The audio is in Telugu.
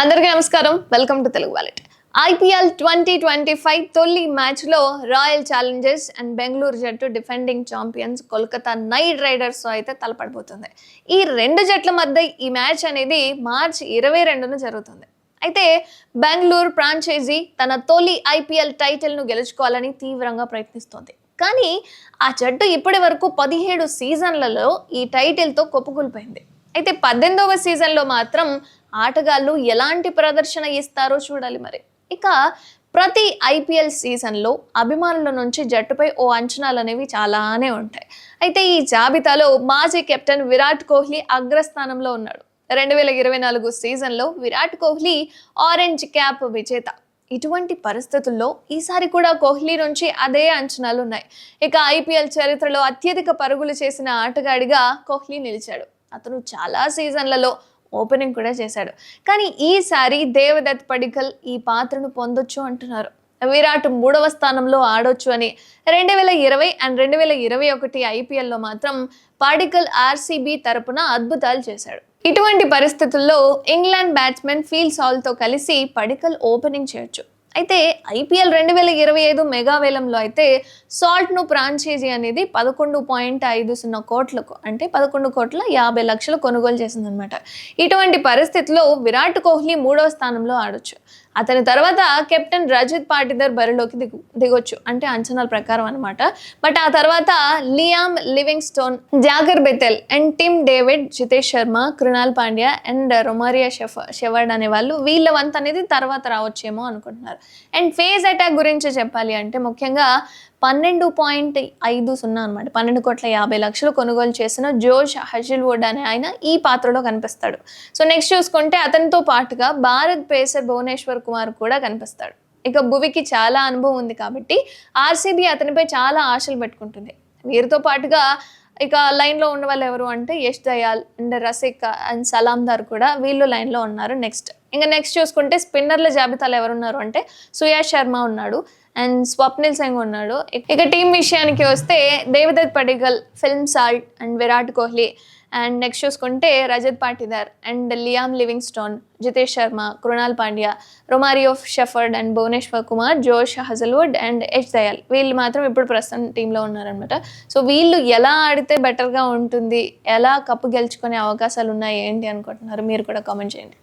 అందరికీ నమస్కారం. Welcome to Telugu wallet IPL twenty twenty five తొలి మ్యాచ్లో రాయల్ ఛాలెంజర్స్ అండ్ బెంగళూరు జట్టు defending champions Kolkata knight riders అయితే తలపడిపోతుంది. ఈ రెండు జట్ల మధ్య ఈ మ్యాచ్ అనేది మార్చ్ ఇరవై రెండున జరుగుతుంది. అయితే బెంగళూరు ఫ్రాంచైజీ తన తొలి ఐపీఎల్ టైటిల్ను గెలుచుకోవాలని తీవ్రంగా ప్రయత్నిస్తోంది. కానీ ఆ జట్టు ఇప్పటి వరకు పదిహేడు సీజన్లలో ఈ టైటిల్తో కొప్పుకూలిపోయింది. అయితే పద్దెనిమిదవ సీజన్లో మాత్రం ఆటగాళ్ళు ఎలాంటి ప్రదర్శన ఇస్తారో చూడాలి మరి. ఇక ప్రతి ఐపీఎల్ సీజన్లో అభిమానుల నుంచి జట్టుపై ఓ అంచనాలు అనేవి చాలానే ఉంటాయి. అయితే ఈ జాబితాలో మాజీ కెప్టెన్ విరాట్ కోహ్లీ అగ్రస్థానంలో ఉన్నాడు. రెండు వేల ఇరవై నాలుగు సీజన్లో విరాట్ కోహ్లీ ఆరెంజ్ క్యాప్ విజేత. ఇటువంటి పరిస్థితుల్లో ఈసారి కూడా కోహ్లీ నుంచి అదే అంచనాలు ఉన్నాయి. ఇక ఐపీఎల్ చరిత్రలో అత్యధిక పరుగులు చేసిన ఆటగాడిగా కోహ్లీ నిలిచాడు. అతను చాలా సీజన్లలో ఓపెనింగ్ కూడా చేశాడు. కానీ ఈసారి దేవదత్ పడికల్ ఈ పాత్రను పొందొచ్చు అంటున్నారు. విరాట్ మూడవ స్థానంలో ఆడొచ్చు అని రెండు వేల ఇరవై అండ్ రెండు వేల ఇరవై ఒకటి ఐపీఎల్లో మాత్రం పాడికల్ ఆర్సీబీ తరపున అద్భుతాలు చేశాడు. ఇటువంటి పరిస్థితుల్లో ఇంగ్లాండ్ బ్యాట్స్మెన్ ఫీల్ సాల్తో కలిసి పడికల్ ఓపెనింగ్ చేయొచ్చు. అయితే ఐపీఎల్ రెండు వేల ఇరవై ఐదు మెగా వేలంలో అయితే సాల్ట్ను ఫ్రాంచైజీ అనేది పదకొండు పాయింట్ ఐదు సున్నా కోట్లకు అంటే పదకొండు కోట్ల యాభై లక్షలు కొనుగోలు చేసిందనమాట ఇటువంటి పరిస్థితిలో విరాట్ కోహ్లీ మూడో స్థానంలో ఆడొచ్చు. అతని తర్వాత కెప్టెన్ రజిత్ పాటిదర్ బరిలోకి దిగు దిగొచ్చు. అంటే అంచనాల ప్రకారం అనమాట బట్ ఆ తర్వాత Liam Livingstone Jacob Bethell and Tim David Jitesh Sharma Krunal Pandya and Romario షెఫ Shepherd అనే వాళ్ళు వీళ్ళ వంత అనేది తర్వాత రావచ్చేమో అనుకుంటున్నారు. అండ్ ఫేజ్ అటాక్ గురించి చెప్పాలి అంటే ముఖ్యంగా పన్నెండు పాయింట్ ఐదు సున్నా అనమాట పన్నెండు కోట్ల యాభై లక్షలు కొనుగోలు చేసిన జోష్ హజిల్వుడ్ అనే ఆయన ఈ పాత్రలో కనిపిస్తాడు. సో నెక్స్ట్ చూసుకుంటే అతనితో పాటుగా భారత్ పేసర్ భువనేశ్వర్ కుమార్ కూడా కనిపిస్తాడు. ఇక భువికి చాలా అనుభవం ఉంది కాబట్టి ఆర్సీబీ అతనిపై చాలా ఆశలు పెట్టుకుంటుంది. వీరితో పాటుగా ఇక లైన్లో ఉన్న వాళ్ళు ఎవరు అంటే యష్ దయాల్ అండ్ రసిక్ అండ్ సలాందార్ కూడా వీళ్ళు లైన్లో ఉన్నారు. నెక్స్ట్ ఇంకా నెక్స్ట్ చూసుకుంటే స్పిన్నర్ల జాబితాలో ఎవరున్నారు అంటే సుయాష్ శర్మ ఉన్నాడు. అండ్ స్వప్నిల్ సింగ్ ఉన్నాడు. ఇక టీం విషయానికి వస్తే Devdutt Padikkal Phil Salt and Virat Kohli and next చూసుకుంటే Rajat Patidar and Liam Livingstone Jitesh Sharma Krunal Pandya Romario Shepherd and Bhuvneshwar Kumar Josh Hazlewood and H Dayal వీళ్ళు మాత్రం ఇప్పుడు ప్రస్తుతం టీంలో ఉన్నారనమాట సో వీళ్ళు ఎలా ఆడితే బెటర్గా ఉంటుంది ఎలా కప్పు గెలుచుకునే అవకాశాలు ఉన్నాయి ఏంటి అనుకుంటున్నారు? మీరు కూడా కామెంట్ చేయండి.